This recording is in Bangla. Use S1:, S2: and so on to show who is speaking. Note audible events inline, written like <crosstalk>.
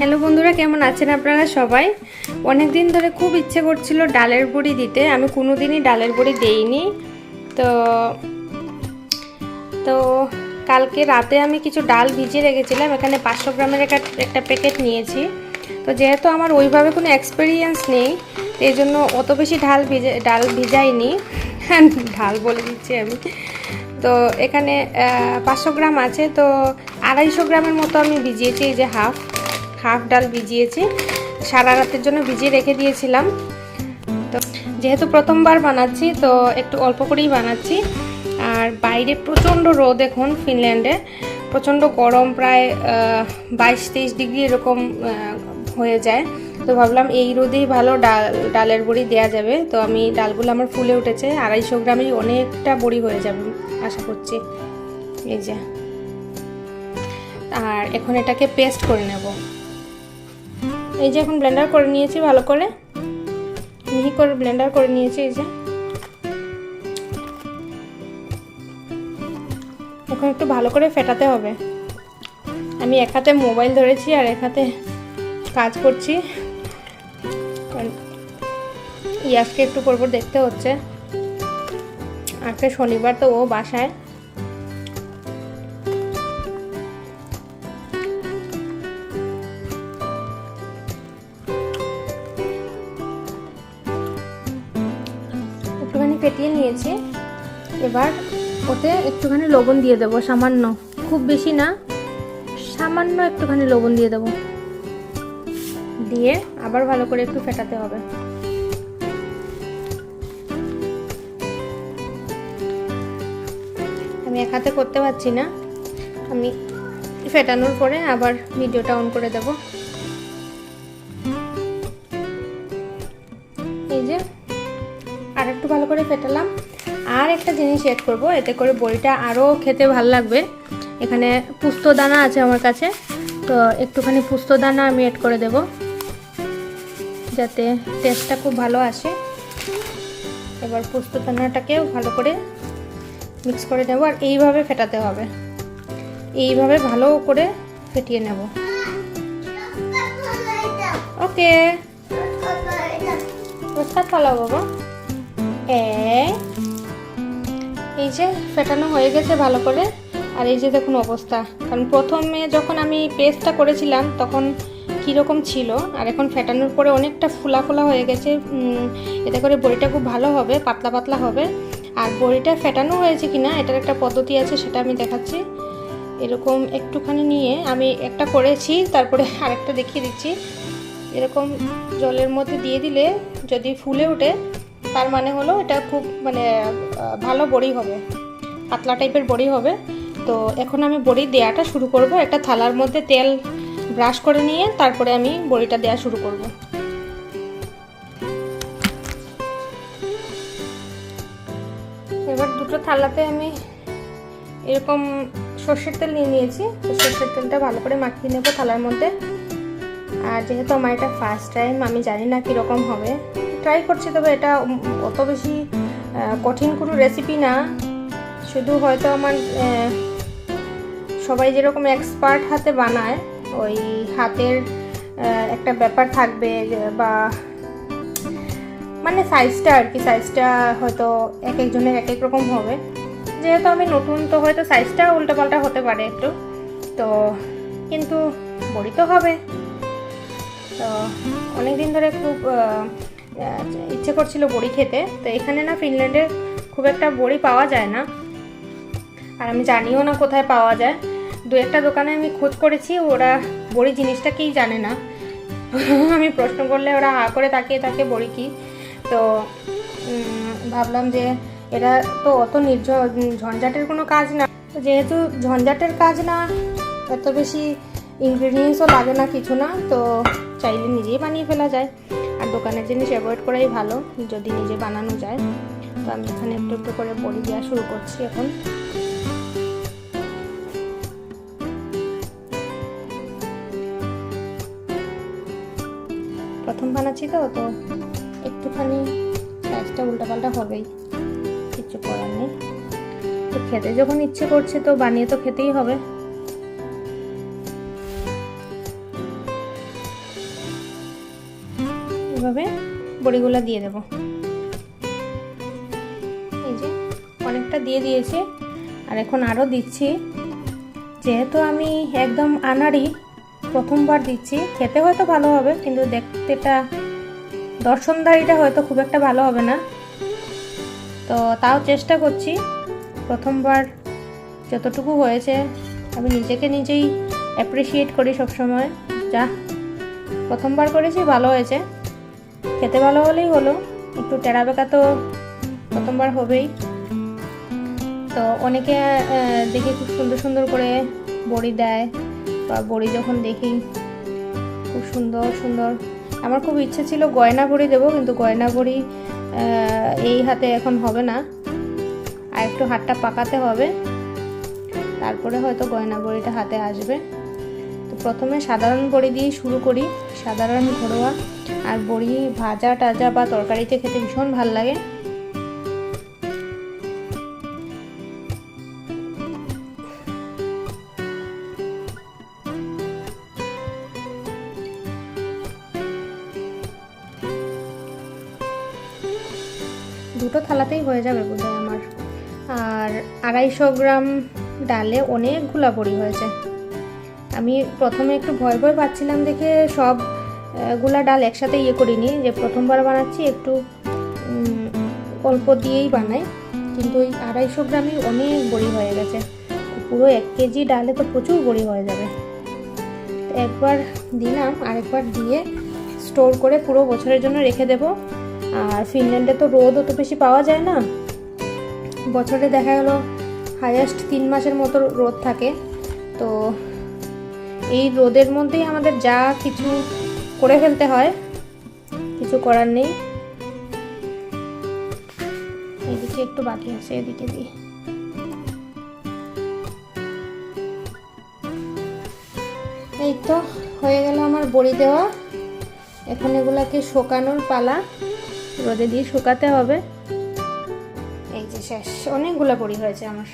S1: হ্যালো বন্ধুরা, কেমন আছেন আপনারা সবাই? অনেক দিন ধরে খুব ইচ্ছে করছিল ডালের বড়ি দিতে। আমি কোনো দিনই ডালের বড়ি দেইনি। তো তো কালকে রাতে আমি কিছু ডাল ভিজিয়ে রেখেছিলাম। এখানে পাঁচশো গ্রামের একটা একটা প্যাকেট নিয়েছি। তো যেহেতু আমার ওইভাবে কোনো এক্সপিরিয়েন্স নেই, এই জন্য অত বেশি ঢাল ভিজে, ডাল ভিজাইনি। <laughs> ঢাল বলে দিচ্ছি আমি। তো এখানে পাঁচশো গ্রাম আছে। তো আড়াইশো গ্রামের মতো আমি ভিজিয়েছি, এই যে হাফ। হাফ ডাল ভিজিয়েছি। সারা রাতের জন্য ভিজিয়ে রেখে দিয়েছিলাম। তো যেহেতু প্রথমবার বানাচ্ছি, তো একটু অল্প করেই বানাচ্ছি। আর বাইরে প্রচণ্ড রোদ এখন ফিনল্যান্ডে। প্রচণ্ড গরম প্রায় বাইশ তেইশ ডিগ্রি এরকম হয়ে যায়। তো ভাবলাম এই রোদেই ভালো ডাল, ডালের বড়ি দেওয়া যাবে। তো আমি ডালগুলো আমার ফুলে উঠেছে। আড়াইশো গ্রামেই অনেকটা বড়ি হয়ে যাবে, আশা করছি। এই যে। আর এখন এটাকে পেস্ট করে নেব। এই যে এখন ব্লেন্ডার করে নিয়েছি ভালো করে। মিহি করে ব্লেন্ডার করে নিয়েছি এই যে। এখন একটু ভালো করে ফেটাতে হবে। আমি এক হাতে মোবাইল ধরেছি আর এক হাতে কাজ করছি। ইয়াসকে একটু পর পর দেখতে হচ্ছে। আজকে শনিবার তো ও বাসায়। নিয়েছি। এবার ওতে একটুখানি লবণ দিয়ে দেবো, সামান্য। খুব বেশি না, সামান্য একটুখানি লবণ দিয়ে দেবো। দিয়ে আবার ভালো করে একটু ফেটাতে হবে। আমি এক হাতে করতে পারছি না। আমি ফেটানোর পরে আবার ভিডিওটা অন করে দেব। একটু ভালো করে ফেটালাম আর একটা জিনিস এড করব এতে করে বড়িটা আরও খেতে ভালো লাগবে এখানে পুস্ত দানা আছে আমার কাছে তো একটুখানি পুস্ত দানা আমি এড করে দেব যাতে টেস্টটা খুব ভালো আসে এবার পুস্ত দানাটাকেও ভালো করে মিক্স করে নেব আর এইভাবে ফেটাতে হবে এইভাবে ভালো করে ফেটিয়ে নেব ওকে রোজকার ফলাও বাবা এই যে ফেটানো হয়ে গেছে ভালো করে। আর এই যে দেখুন অবস্থা। কারণ প্রথমে যখন আমি পেস্টটা করেছিলাম, তখন কীরকম ছিল? আর এখন ফেটানোর পরে অনেকটা ফুলা ফুলা হয়ে গেছে। এতে করে বড়িটা খুব ভালো হবে, পাতলা পাতলা হবে। আর বড়িটা ফেটানো হয়েছে কিনা, এটার একটা পদ্ধতি আছে, সেটা আমি দেখাচ্ছি। এরকম একটুখানি নিয়ে আমি একটা করেছি, তারপরে <laughs> আরেকটা দেখিয়ে দিচ্ছি। এরকম জলের মধ্যে দিয়ে দিলে যদি ফুলে ওঠে তার মানে হলো এটা খুব মানে ভালো বড়ি হবে। পাতলা টাইপের বড়ি হবে। তো এখন আমি বড়ি দেওয়াটা শুরু করব। একটা থালার মধ্যে তেল ব্রাশ করে নিয়ে তারপরে আমি বড়িটা দেওয়া শুরু করব। এবার দুটো থালাতে আমি এরকম সর্ষের তেল নিয়ে নিয়েছি। তো সর্ষের তেলটা ভালো করে মাখিয়ে নেব থালার মধ্যে। আর যেহেতু আমার এটা ফার্স্ট টাইম আমি জানি না কীরকম হবে। ট্রাই করছি, তবে এটা অত বেশি কঠিন কোনো রেসিপি না। শুধু হয়তো আমার সবাই যেরকম এক্সপার্ট হাতে বানায়, ওই হাতের একটা ব্যাপার থাকবে, বা মানে সাইজটা আর কি সাইজটা হয়তো এক একজনের এক এক রকম হবে। যেহেতু আমি নতুন, তো হয়তো সাইজটা উল্টোপাল্টা হতে পারে একটু। তো, কিন্তু বড়ি তো হবে। তো অনেক দিন ধরে খুব ইচ্ছে করছিল বড়ি খেতে। তো এখানে না ফিনল্যান্ডে খুব একটা বড়ি পাওয়া যায় না। আর আমি জানিও না কোথায় পাওয়া যায়। দু একটা দোকানে আমি খোঁজ করেছি, ওরা বড়ি জিনিসটা কিই জানে না। <laughs> আমি প্রশ্ন করলে ওরা হা করে তাকিয়ে থাকে বড়ি কি। তো ভাবলাম যে এটা তো অত নির্ঝ ঝঞ্ঝাটের কোনো কাজ না। যেহেতু ঝঞ্ঝাটের কাজ না, এত বেশি ইনগ্রিডিয়েন্টসও লাগে না কিছু না। তো চাইলে নিজেই বানিয়ে ফেলা যায়। আর দোকানের জিনিস অ্যাভয়েড করাই ভালো, যদি নিজে বানানো যায়। তো আমি এখানে একটু একটু করে বড়ি দেওয়া শুরু করছি এখন। প্রথম বানাচ্ছি তো তো একটুখানি সাইজটা উল্টাপাল্টা হবেই, কিছু করার নেই। তো খেতে যখন ইচ্ছে করছে তো বানিয়ে তো খেতেই হবে। এভাবে বড়িগুলো দিয়ে দেব। এই যে অনেকটা দিয়ে দিয়েছি। আর এখন আরও দিচ্ছি। যেহেতু আমি একদম আনাড়ি, প্রথমবার দিচ্ছি। খেতে হয়তো ভালো হবে, কিন্তু দেখতেটা দর্শনদারিটা হয়তো খুব একটা ভালো হবে না। তো তাও চেষ্টা করছি। প্রথমবার যতটুকু হয়েছে, আমি নিজেকে নিজেই অ্যাপ্রিসিয়েট করি সবসময়। যা প্রথমবার করেছি, ভালো হয়েছে। খেতে ভালো হলেই হলো। একটু টেরা বেকা তো প্রথমবার হবেই। তো অনেকে দেখি খুব সুন্দর সুন্দর করে বড়ি দেয় বা বড়ি যখন দেখি, খুব সুন্দর সুন্দর। আমার খুব ইচ্ছে ছিল গয়না বড়ি দেবো, কিন্তু গয়না বড়ি এই হাতে এখন হবে না। আর একটু হাতটা পাকাতে হবে। তারপরে হয়তো গয়না বড়িটা হাতে আসবে। তো প্রথমে সাধারণ বড়ি দিয়ে শুরু করি, সাধারণ ঘরোয়া। আর বড়ি ভাজা টাজা বা তরকারিতে খেতে ভীষণ ভালো লাগে। দুটো থালাতেই হয়ে যাবে বোধহয় আমার। আর আড়াইশো গ্রাম ডালে অনেকগুলা বড়ি হয়েছে। আমি প্রথমে একটু ভয় ভয় পাচ্ছিলাম দেখে সব গুলা ডাল একসাথে ইয়ে করিনি, যে প্রথমবার বানাচ্ছি একটু অল্প দিয়েই বানাই, কিন্তু ওই আড়াইশো গ্রামই অনেক বড়ি হয়ে গেছে। পুরো এক কেজি ডালে তো প্রচুর বড়ি হয়ে যাবে। একবার দিলাম, আরেকবার দিয়ে স্টোর করে পুরো বছরের জন্য রেখে দেব। আর ফিনল্যান্ডে তো রোদ অত বেশি পাওয়া যায় না। বছরে দেখা গেলো হাইয়েস্ট তিন মাসের মতো রোদ থাকে। তো এই রোদের মধ্যেই আমাদের যা কিছু করে ফেলতে হয়। কিছু করার নেই। এদিকে একটু বাকি আছে, এদিকে দিই এই তো, হয়ে গেল আমার বড়ি দেওয়া। এখন এগুলাকে শুকানোর পালা। রোদে দিয়ে শুকাতে হবে। এই যে শেষ, অনেকগুলো বড়ি হয়েছে আমার।